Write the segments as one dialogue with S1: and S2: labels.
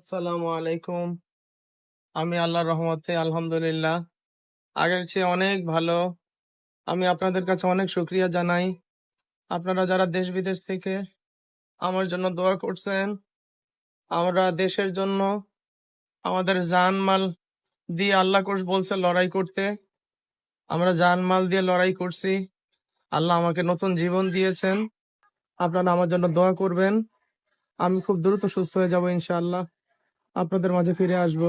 S1: আসসালামু আলাইকুম। আমি আল্লাহর রহমতে আলহামদুলিল্লাহ। আগের চেয়ে অনেক ভালো। আমি আপনাদের কাছে অনেক শুক্রিয়া জানাই। আপনারা যারা দেশ বিদেশ থেকে আমার জন্য দোয়া করছেন, আমরা দেশের জন্য আমাদের জান মাল দিয়ে আল্লাহ কোর্স বলছে লড়াই করতে। আমরা জান মাল দিয়ে লড়াই করছি। আল্লাহ আমাকে নতুন জীবন দিয়েছেন। আপনারা আমার জন্য দোয়া করবেন। আমি খুব দ্রুত সুস্থ হয়ে যাব ইনশাআল্লাহ। আপনাদের মাঝে ফিরে আসব।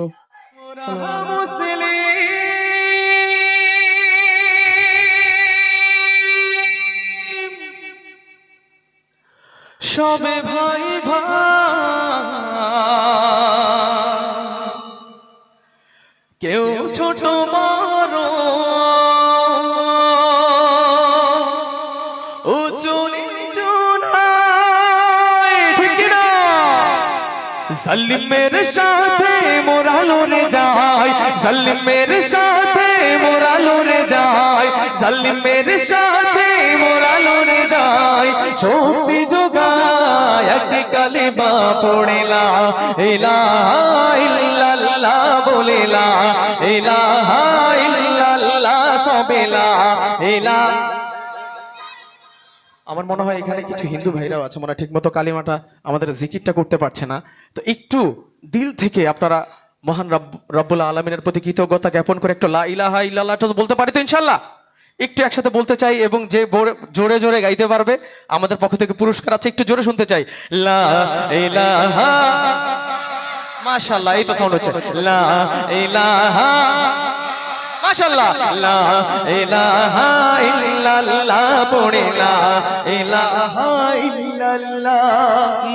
S2: সবে ভাই ভাই। কেউ ছোট বড় জালিমের সাথে মোরা লড়ে যায়, জালিমের সাথে মোরা লড়ে যায়, জালিমের সাথে মোরা লড়ে যায়। শক্তি যোগায় এক কালিমা পড়েলা ইলাহা ইল্লাল্লাহ বলেলা ইলাহা ইল্লাল্লাহ সবেলা ইলাহা আমার মনে হয় এখানে কিছু হিন্দু ভাইরাও আছে, মনে ঠিকমতো কালিমাটা আমাদের জিকিরটা করতে পারছে না। তো একটু দিল থেকে আপনারা মহান রব- রব্বুল আলমিনের প্রতি কৃতজ্ঞতা জ্ঞাপন করে একটু লা ইলাহা ইল্লাল্লাহটা তো বলতে পারি তো ইনশাল্লাহ একটু একসাথে বলতে চাই এবং যে জোরে জোরে গাইতে পারবে, আমাদের পক্ষ থেকে পুরস্কার আছে, একটু জোরে শুনতে চাই। লা মাশাআল্লাহ, এই তো সাউন্ড হচ্ছে। মাশাআল্লাহ। লা ইলাহা ইল্লাল্লাহ পড়ে লা ইলাহা ইল্লাল্লাহ।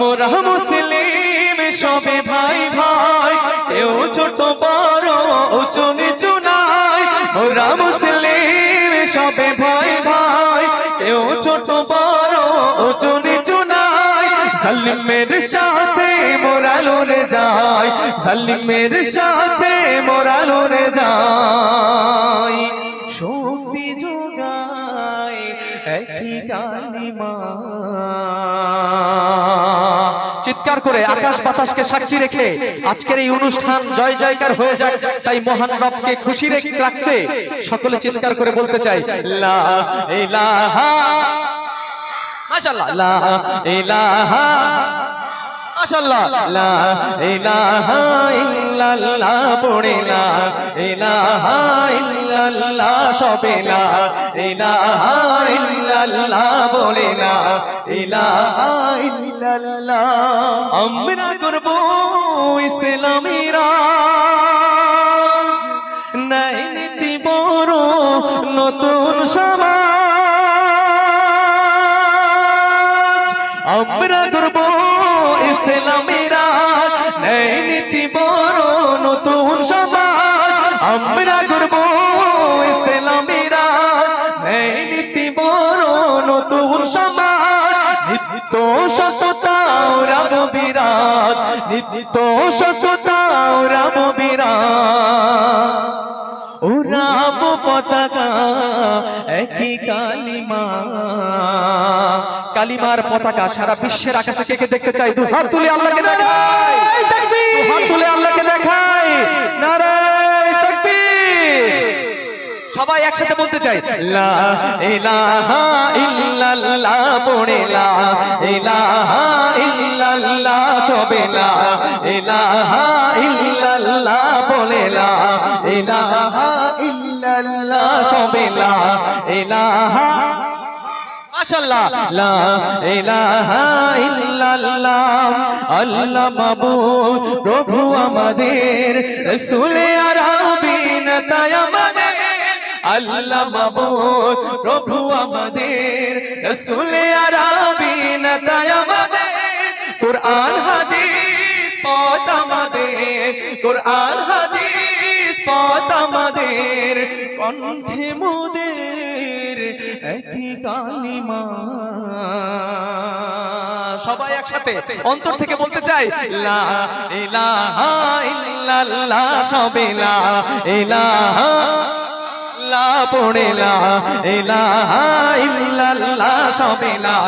S2: মোরা মুসলিম সবে ভাই ভাই কেউ ছোট বড় উঁচু নিচু নাই। মোরা মুসলিম সবে ভাই ভাই কেউ ছোট বড় উঁচু নিচু নাই। জালিমের সাথে মোরা লড়ে যায় জালিমের সাথে মোরা লড়ে যায় কালিমা চিৎকার করে আকাশ বাতাসকে সাক্ষী রেখে আজকের এই অনুষ্ঠান জয় জয়কার হয়ে যাক। তাই মহান রবকে খুশি রেখে রাখতে সকলে চিৎকার করে বলতে চাই লা ইলাহা মাশাআল্লাহ। লা ইলাহা মাশাআল্লাহ। লা ইলাহা ইল্লাল্লাহ পড়ে লা ইলাহা ইল্লাল্লাহ সবে লা ইলাহা ইল্লাল্লাহ বলে লা ইলাহা ইল্লাল্লাহ। আমরা করব ইসলামী রাজ নাই নীতি বড় নতুন সমাজ। আমরা করব ইসলামী রাজ নেই নীতি বড় নতুন সমাজ। আমরা করব ইসলামী রাজ নেই নীতি বড় নতুন সমাজ। নিত্য সততা রাম বিরাজ, নিত্য সততা রাম বিরাজ। রাম পতাকা, একই কালিমা। কালিমার পতাকা সারা বিশ্বের আকাশে কে কে দেখতে চাই দু হাত তুলে আল্লাহকে দেখাই। দু হাত তুলে আল্লাহকে দেখাই। নারায় তাকবীর। সবাই একসাথে বলতে চাই, লা ইলাহা ইল্লাল্লাহ পড়ে, লা ইলাহা চবে লা ইলাহা ইল্লাল্লাহ বলে লা ইলাহা ইল্লাল্লাহ সবে লা ইলাহা মাশাআল্লাহ, লা ইলাহা প্রভু আমাদের, রাসূলে আরবি নেতায় আল্লাহ প্রভু আমাদের, রাসূলে আরবি আমাদের কণ্ঠে মোদের একই কালিমা সবাই একসাথে অন্তর থেকে বলতে চাই, লা ইলাহা ইল্লাল্লাহ সবে লা ইলাহা ইল্লাল্লাহ পড়ে লা ইলাহা ইল্লাল্লাহ সবে লা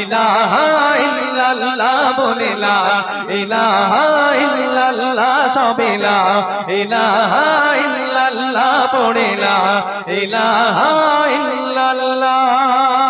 S2: ইলাহা ইল্লাল্লাহ বলে লা ইলাহা ইল্লাল্লাহ সবে লা ইলাহা ইল্লাল্লাহ পড়ে লা ইলাহা ইল্লাল্লাহ